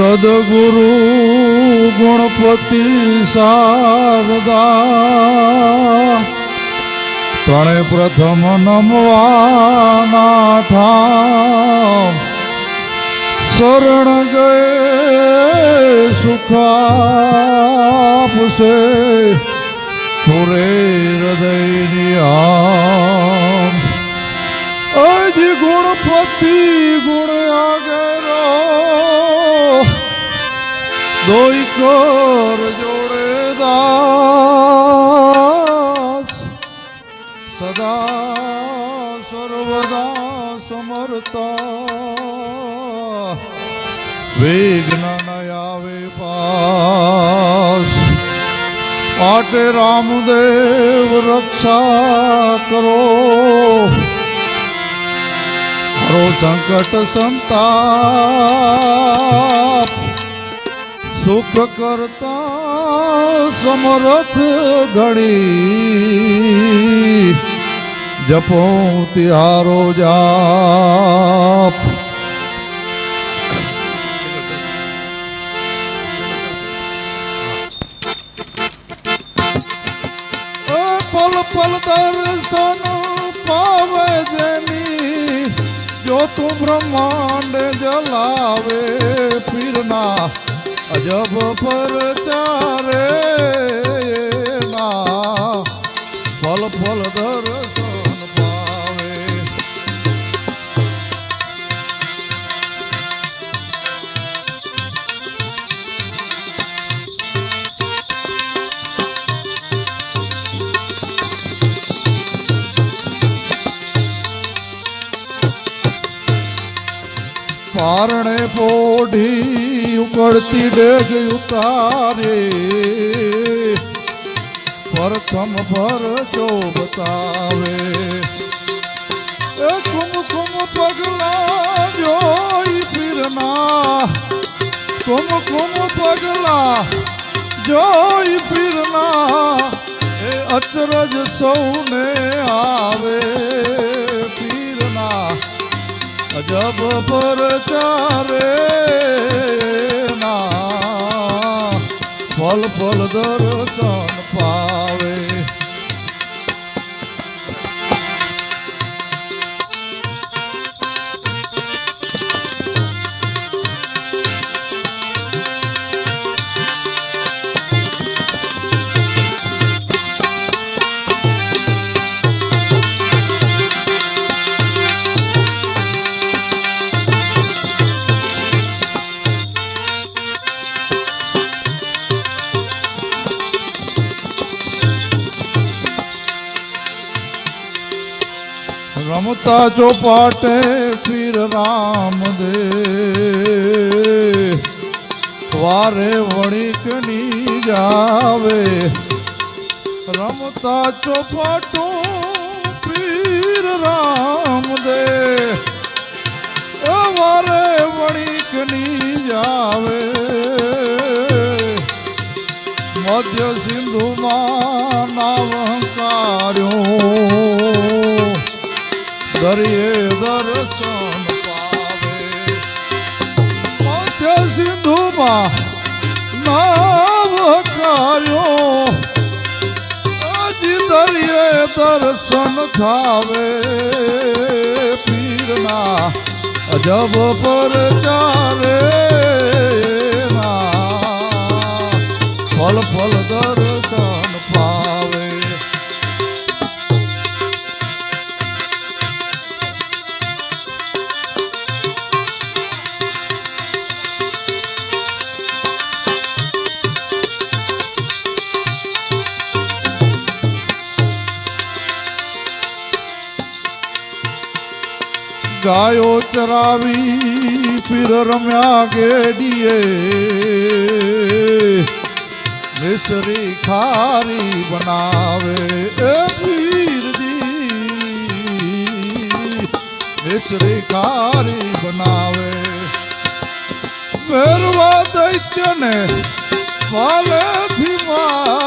સદગુરુ ગુણપતિ શારદા. ત્રણે પ્રથમ નમવાના ઠામ શરણ ગયે સુખાપશે પૂરે હૃદયની આમ. અજ ગુણપતિ ગુણ દોઈ કર જોડે દાસ સદા સર્વદા સમર્થા વિઘ્ન આવે પાસ માટે રામદેવ રક્ષા કરો હરો સંકટ સંતાપ સુખ કરતા સમરથ ગણી જપો તિહારો જાપ. પલ પલ દર્શન પાવે જેની. જો તું બ્રહ્માંડ જલાવે પીરના. અજબ પર ચારે ના ફલ પલ દર્શન પાવે. પારણે પોઢી ઉકળતી ડેગ ઉતારે. પ્રથમ પર જો બતાવે. કુમ કુમ પગલા જોઈ ફિરના કુમ કુમ પગલા જોઈ ફિરના એ અચરજ સૌને આવે પીરના. અજબ પર ચારે પલ પલ રમતા ચોપાટે પીર રામ દે વારે વણિકની જાવે. રમતા ચોપાટું પીર રામ દે એ વારે વણિકની જાવે. મધ્ય સિંધુમાં નાવકાર્યો દરિયે દર્શન પાવે. મધ્ય સિંધુમાં નાવકાર્યો હજી દરિયે દર્શન થાવે. પીરના અજબ પર ચારે ફલ ફલ દર્શન ગાયો ચરાવી પીર રમ્યા ગેડીએ. મિસરી ખારી બનાવે એ પીરજી. મિસરી ખારી બનાવે. મેરવા દૈત્યને વાલેથી મારી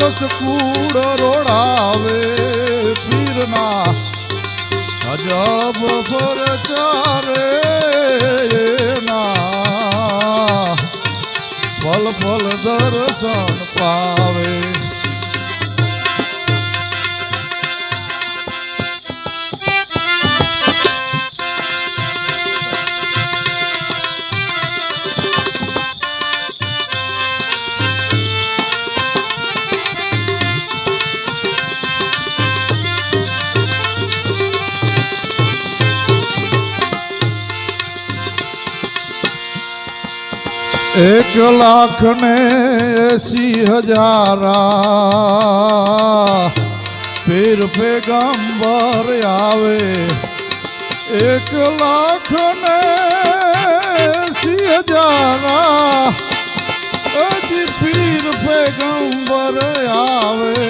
રાક્ષસ કૂડ રોડાવે પીરના. અજબ પર ચારે એક લાખ ને એસી હજારા. પીર પેગંબર આવે. એક લાખ ને એસી હજારા. હજી પીર પેગંબર આવે.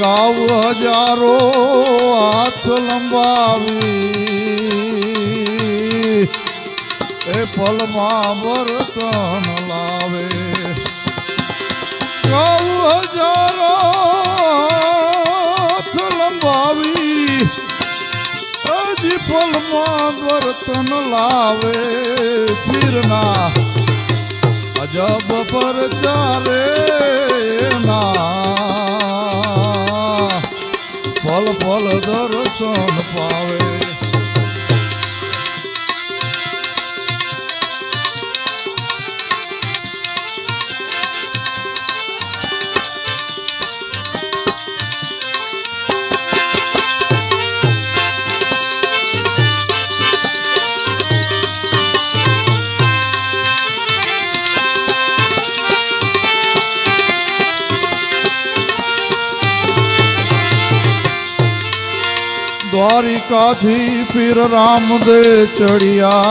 ગાવ હજારો હાથ લંબાવી. એ પલમાં વર્તન લાવે. ગાવ હજારો લંબાવી, હજી પલમાં વર્તન લાવે. પીરના અજબ પર ચારે ના. પલ પલ દર્શન પાવે. દ્વારિકાથી પીર રામદે ચડિયા.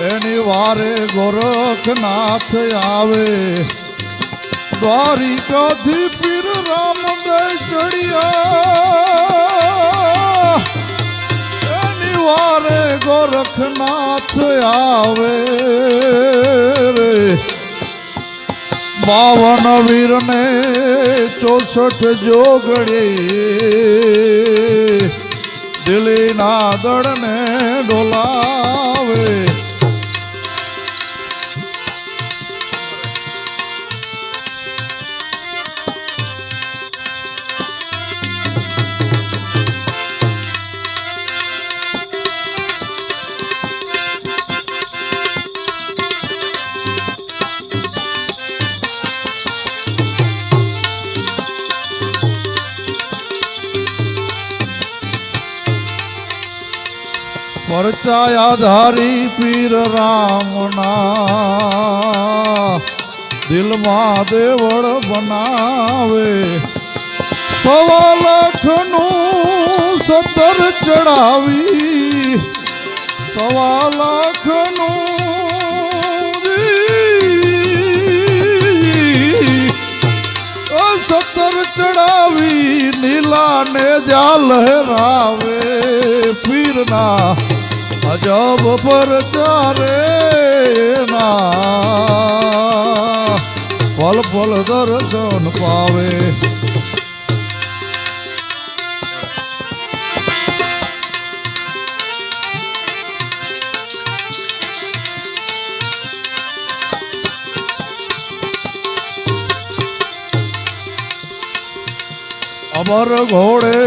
એની વારે ગોરખનાથ આવે. દ્વારિકાથી પીર રામદે ચડિયા. એની વારે ગોરખનાથ આવે. રે બાવન વીરને ચોસઠ જોગડી. દિલ્હીના દળને ડોલાવે પરચાયા ધારી પીર રામના દિલમાં દેવળ બનાવે. સવા લાખનું સતર ચડાવી. સવા લાખનું સતર ચડાવી, નીલાને જા લહેરાવે પીરના અજબ પર ચારે ના. પલ પલ દર્શન પાવે. અમર ઘોડે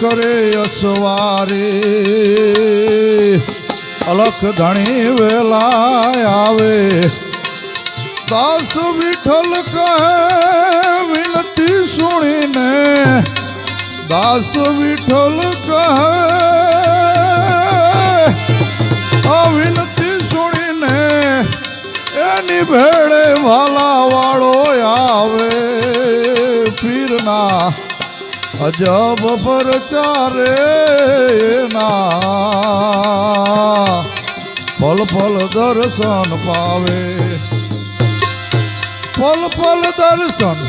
કરે અસવારે. અલખ ધણી વેલા આવે. દાસ વિઠ્ઠલ કહે, વિનતી સુણીને. દાસ વિઠ્ઠલ કહે વિનતી સુણીને એની ભેળે વાલા વાળો આવે. પીરના અજબ પર ચારે ના. પલ પલ દર્શન પાવે. પલ પલ દર્શન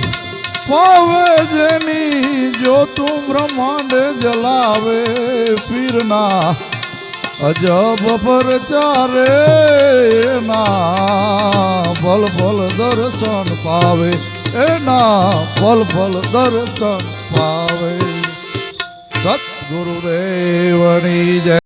પાવે જેની જો તું બ્રહ્માંડ જલાવે પીરના. અજબ પર ચારે ના. પલ પલ દર્શન પાવે. એના પલ પલ દર્શન પાવે સદગુરુદેવની જય.